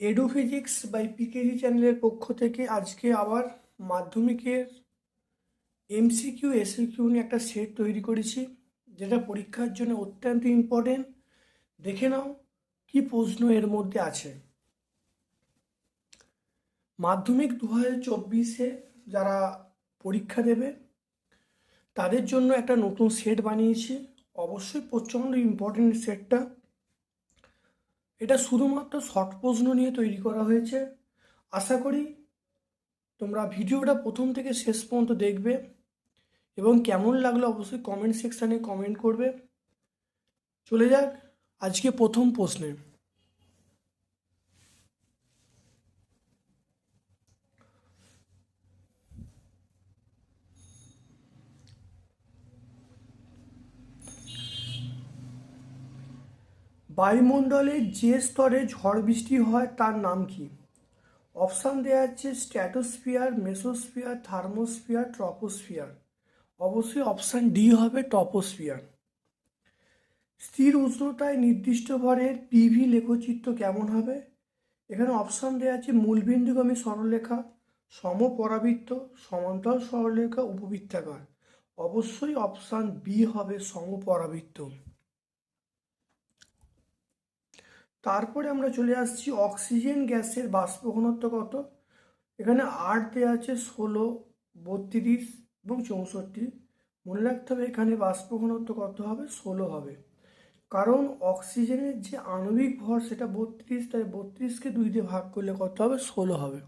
Edu physics by PKG চ্যানেলের পক্ষ থেকে আজকে আবার মাধ্যমিকের এমসিকিউ এসিকিউ নিয়ে একটা সেট তৈরি করেছি, যেটা পরীক্ষার জন্য অত্যন্ত ইম্পর্টেন্ট দেখে নাও কি প্রশ্ন এর মধ্যে আছে। মাধ্যমিক দু হাজার চব্বিশে যারা পরীক্ষা দেবে। তাদের জন্য একটা নতুন সেট বানিয়েছি। অবশ্যই প্রচণ্ড ইম্পর্টেন্ট সেটটা এটা শুধুমাত্র শর্ট প্রশ্ন নিয়ে তৈরি করা হয়েছে। আশা করি তোমরা ভিডিওটা প্রথম থেকে শেষ পর্যন্ত দেখবে এবং কেমন লাগল অবশ্যই কমেন্ট সেকশানে কমেন্ট করবে। চলে যাক আজকে প্রথম প্রশ্নে। বায়ুমণ্ডলে যে স্তরে ঝড় বৃষ্টি হয়, তার নাম কি? অপশান দেওয়া আছে স্ট্র্যাটোস্ফিয়ার মেসোস্ফিয়ার, থার্মোস্ফিয়ার, ট্রপোস্ফিয়ার। অবশ্যই অপশান ডি হবে টপোস্ফিয়ার স্থির উষ্ণতায় নির্দিষ্ট ভরের পিভি লেখচিত্র কেমন হবে? এখানে অপশান দেওয়া আছে মূলবিন্দুগামী সরলরেখা, সমপরাবৃত্ত, সমান্তরাল সরলরেখা, উপবৃত্তাকার। অবশ্যই অপশান বি হবে সমপরাবৃত্ত। তারপরে আমরা চলে আসছি অক্সিজেন গ্যাসের বাষ্প ঘনত্ব কত? এখানে আট দেওয়া আছে ষোলো, বত্রিশ এবং চৌষট্টি। মনে রাখতে হবে এখানে বাষ্প ঘনত্ব কত হবে? ষোলো হবে। কারণ অক্সিজেনের যে আণবিক ভর সেটা বত্রিশ, তাই বত্রিশকে দুই দিয়ে ভাগ করলে কত হবে? ষোলো হবে।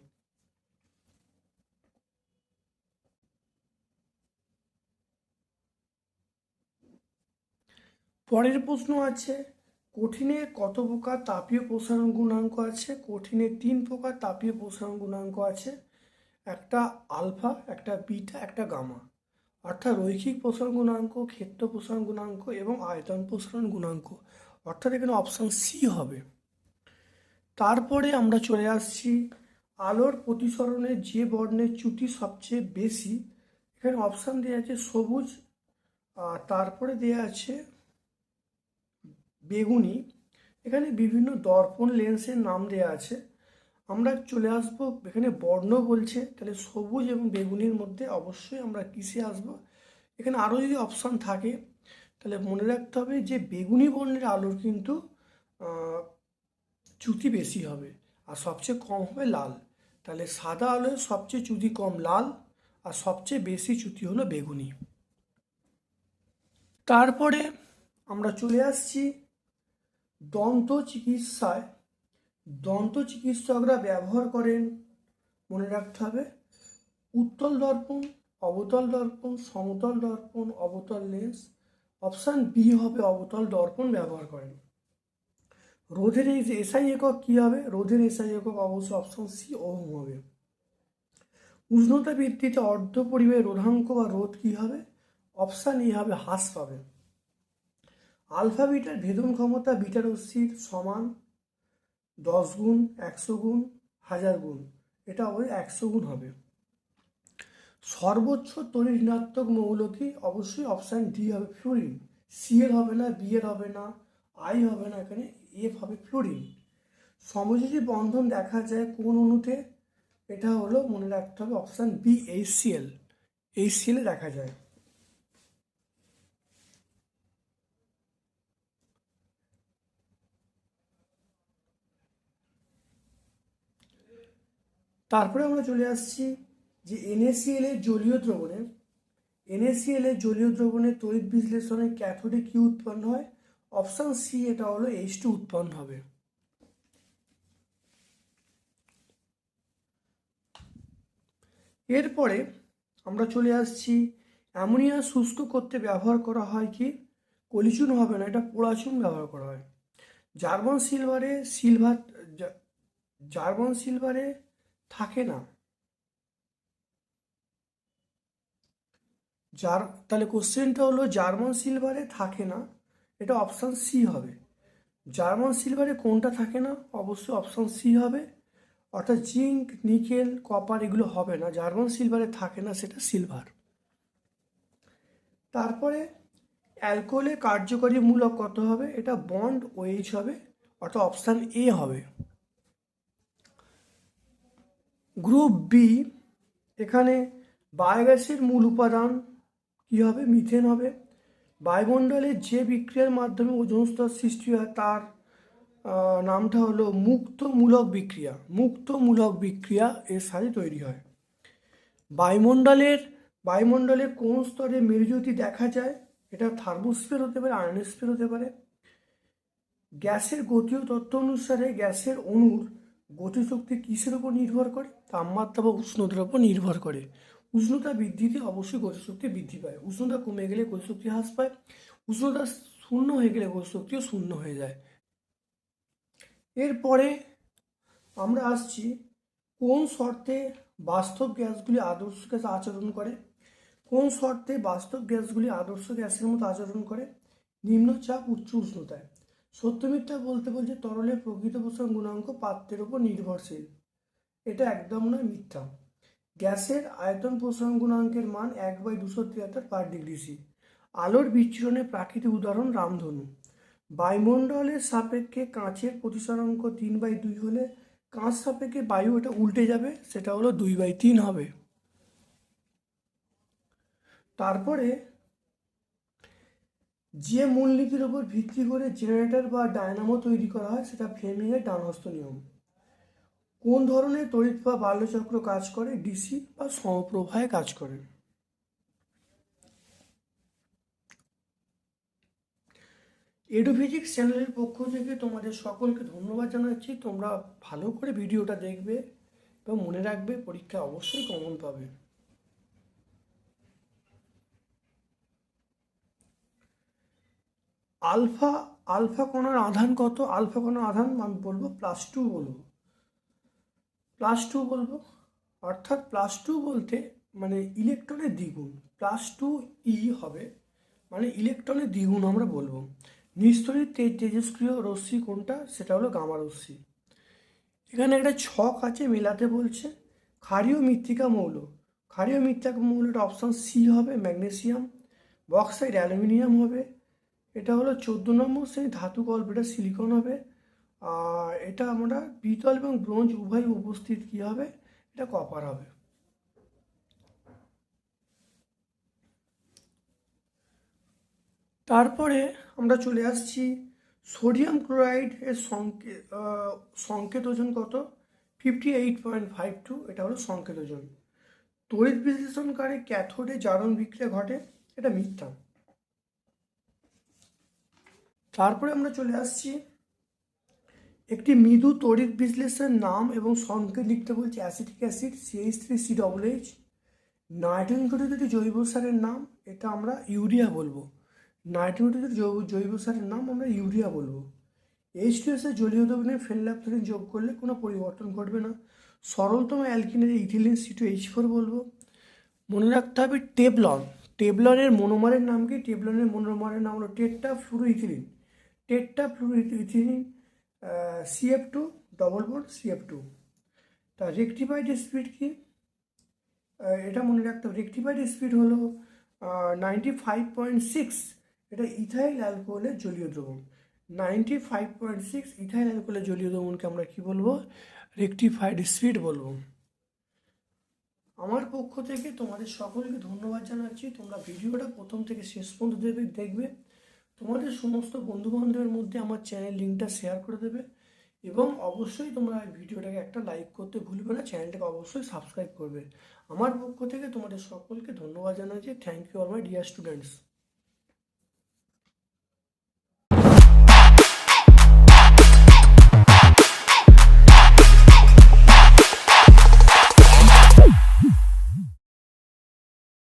পরের প্রশ্ন আছে কঠিনে কত প্রকার তাপীয় প্রসারণ গুণাঙ্ক আছে? কঠিনে তিন প্রকার তাপীয় প্রসারণ গুণাঙ্ক আছে। একটা আলফা, একটা বিটা, একটা গামা। অর্থাৎ রৈখিক প্রসারণ গুণাঙ্ক, ক্ষেত্র প্রসারণ গুণাঙ্ক এবং আয়তন প্রসারণ গুণাঙ্ক। অর্থাৎ এখানে অপশান সি হবে। তারপরে আমরা চলে আসছি আলোর প্রতিসরণে যে বর্ণের চ্যুতি সবচেয়ে বেশি। এখানে অপশান দেওয়া আছে সবুজ তারপরে দেওয়া আছে বেগুনি। এখানে বিভিন্ন দর্পণ লেন্সের নাম দেওয়া আছে। আমরা চলে আসব, এখানে বর্ণ বলছে, তাহলে সবুজ এবং বেগুনির মধ্যে অবশ্যই আমরা কিসে আসব? এখানে আরও যদি অপশান থাকে, তাহলে মনে রাখতে হবে যে বেগুনি বর্ণের আলোর কিন্তু চ্যুতি বেশি হবে, আর সবচেয়ে কম হবে লাল। তাহলে সাদা আলোয় সবচেয়ে চ্যুতি কম লাল, আর সবচেয়ে বেশি চ্যুতি হলো বেগুনি। তারপরে আমরা চলে আসছি দন্ত চিকিৎসায় দন্ত চিকিৎসকরা ব্যবহার করেন, মনে রাখতে হবে, উত্তল দর্পণ, অবতল দর্পণ, সমতল দর্পণ, অবতল লেন্স, অপশান বি হবে অবতল দর্পণ ব্যবহার করেন। রোধের এই এসআই একক কী হবে? রোধের এসআই একক অবশ্য অপশান সি ওহম হবে। উষ্ণতা বৃদ্ধিতে অর্ধ পরিবাহী রোধাঙ্ক বা রোধ কী হবে? অপশান এ হবে হ্রাস পাবে। আলফা বিটার ভেদন ক্ষমতা বিটা রশ্মির সমান দশ গুণ, একশো গুণ, হাজার গুণ। এটা ওই একশো গুণ হবে। সর্বোচ্চ তড়িৎ ঋণাত্মক মৌল কি? অবশ্যই অপশান ডি হবে ফ্লোরিন। সি এর হবে না, বি এর হবে না, আই হবে না, এখানে এফ হবে ফ্লোরিন। সমযোজী বন্ধন দেখা যায় কোন অণুতে? এটা হলো মনে রাখতে হবে option B, H C L. H C এলে দেখা যায়। তারপরে আমরা চলে আসছি যে এনএসিএল এর জলীয় দ্রবণে। এনএসিএল এর জলীয় দ্রবণের তড়িৎ বিশ্লেষণে ক্যাথোডে কি উৎপন্ন হয়? অপশান সি এটা হলো এইচ টু উৎপন্ন হবে। এরপরে আমরা চলে আসছি, অ্যামোনিয়া শুষ্ক করতে ব্যবহার করা হয় কি? কলিচুন হবে না, এটা পোড়াচুন ব্যবহার করা হয়। জার্মান সিলভারে সিলভার জার্মান সিলভারে থাকে না। যার, তাহলে কোশ্চেনটা হলো জার্মান সিলভারে থাকে না, এটা অপশান সি হবে। জার্মান সিলভারে কোনটা থাকে না? অবশ্যই অপশান সি হবে। অর্থাৎ জিঙ্ক, নিকেল, কপার এগুলো হবে না, জার্মান সিলভারে থাকে না, সেটা সিলভার। তারপরে অ্যালকোহলের কার্যকরী মূলক কত হবে? এটা বন্ড ওয়েজ হবে, অর্থাৎ অপশান এ হবে। গ্রুপ বি এখানে বায়োগ্যাসের মূল উপাদান কী হবে? মিথেন হবে। বায়ুমণ্ডলের যে বিক্রিয়ার মাধ্যমে ওজোন স্তর সৃষ্টি হয়, তার নামটা হলো মুক্তমূলক বিক্রিয়া। মুক্তমূলক বিক্রিয়া এর সাথে তৈরি হয়। বায়ুমণ্ডলের, বায়ুমণ্ডলে কোন স্তরে মেরুজ্যোতি দেখা যায়? এটা থার্মোস্ফিয়ার হতে পারে, আয়নোস্ফিয়ার হতে পারে। গ্যাসের গতীয় তত্ত্ব অনুসারে গ্যাসের অণুর গতিশক্তি কিসের উপর নির্ভর করে? তাপমাত্রা বা উষ্ণতার উপর নির্ভর করে। উষ্ণতা বৃদ্ধিতে অবশ্যই গতিশক্তি বৃদ্ধি পায়। উষ্ণতা কমে গেলে গতিশক্তি হ্রাস পায়। উষ্ণতা শূন্য হয়ে গেলে গতিশক্তিও শূন্য হয়ে যায়। এরপরে আমরা আসছি, কোন শর্তে বাস্তব গ্যাসগুলি আদর্শ গ্যাস আচরণ করে? কোন শর্তে বাস্তব গ্যাসগুলি আদর্শ গ্যাসের মতো আচরণ করে? নিম্নচাপ, উচ্চ উষ্ণতায়। সত্য মিথ্যা বলতে বলছে তরলের প্রকৃত প্রসারণ গুণাঙ্ক পাত্রের উপর নির্ভরশীল। এটা একদম নয়, মিথ্যা। গ্যাসের আয়তন প্রসারণ গুণাঙ্কের মান এক বাই দুশো তিয়াত্তর পার ডিগ্রি সি আলোর বিচ্ছুরণের প্রাকৃতিক উদাহরণ রামধনু। বায়ুমণ্ডলের সাপেক্ষে কাঁচের প্রতিসরাঙ্ক তিন বাই দুই হলে কাঁচ সাপেক্ষে বায়ু এটা উল্টে যাবে, সেটা হলো দুই বাই তিন হবে। তারপরে যে মূলনীতির উপর ভিত্তি করে জেনারেটর বা ডায়নামো তৈরি করা হয়, সেটা ফ্লেমিংয়ের ডানহস্ত নিয়ম। কোন ধরনের তড়িৎ বা বাল্যচক্র কাজ করে? ডিসি বা সমপ্রবাহে কাজ করে। এডুফিজিক্স চ্যানেলের পক্ষ থেকে তোমাদের সকলকে ধন্যবাদ জানাচ্ছি। তোমরা ভালো করে ভিডিওটা দেখবে এবং মনে রাখবে, পরীক্ষা অবশ্যই কমন পাবে। আলফা আলফা কণার আধান কত? আলফা কণার আধান আমি বলব প্লাস টু বলব। প্লাস টু বলব। অর্থাৎ প্লাস টু বলতে মানে ইলেকট্রনের দ্বিগুণ। প্লাস টু ই হবে মানে ইলেকট্রনের দ্বিগুণ আমরা বলব। নিস্তরিত তেজ তেজস্ক্রিয় রশ্মি কোনটা? সেটা হলো গামা রশ্মি। এখানে একটা ছক আছে মেলাতে বলছে। ক্ষারীয় মৃত্তিকা মৌল। ক্ষারীয় মৃত্তিকা মৌলটা অপশান সি হবে ম্যাগনেসিয়াম বক্সাইড অ্যালুমিনিয়াম হবে। এটা হলো চোদ্দ নম্বর শ্রেণি ধাতু কল্প এটা সিলিকন হবে। আর এটা আমরা পিতল এবং ব্রোঞ্জ উভয় উপস্থিত কী হবে? এটা কপার হবে। তারপরে আমরা চলে আসছি সোডিয়াম ক্লোরাইড এর সংকেত সংকেত ওজন কত? Fifty eight point five two এটা হলো সংকেত ওজন। তড়িৎ বিশ্লেষণকারী ক্যাথোডে জারণ বিক্রিয়া ঘটে, এটা মিথ্যা। তারপরে আমরা চলে আসছি। একটি মৃদু তড়িৎ বিশ্লেষণের নাম এবং সংকেত লিখতে বলছে acetic acid CH three C double H nitrogen ঘটিত একটি জৈব সারের নাম, এটা আমরা ইউরিয়া বলব। নাইট্রোজেন ঘটিত জৈব সারের নাম আমরা ইউরিয়া বলব। এইচ টু এসের জলীয় দ্রবণে ফেনল্যাপথলিন যোগ করলে কোনো পরিবর্তন ঘটবে না। সরলতম অ্যালকিনের ethylene C two H four বলব। মনে রাখতে হবে টেবলন। টেবলনের মনোমারের নাম কি? টেবলনের মনোমারের নাম হলো tetra fluoro ethylene tetra fluoro ethylene CF two double bond CF two তা রেকটিফাইড স্পিড কি? এটা মনে রাখতে হবে রেকটিফাইড স্পিড হলো নাইনটি ফাইভ পয়েন্ট সিক্স এটা ইথাইল অ্যালকোহলের জলীয় দ্রবণ। Ninety five point six ethyl অ্যালকোহলের জলীয় দ্রবণকে আমরা কি বলব? রেকটিফাইড স্পিড বলব। আমার পক্ষ থেকে তোমাদের সকলকে ধন্যবাদ জানাচ্ছি। তোমরা ভিডিওটা প্রথম থেকে শেষ পর্যন্ত দেখবে। তোমাদের সমস্ত বন্ধু বান্ধবের মধ্যে আমার চ্যানেল লিঙ্কটা শেয়ার করে দেবে এবং অবশ্যই তোমরা ভিডিওটাকে একটা লাইক করতে ভুলবে না চ্যানেলটাকে অবশ্যই সাবস্ক্রাইব করবে। আমার পক্ষ থেকে তোমাদের সকলকে ধন্যবাদ জানাচ্ছি। Thank you all my dear students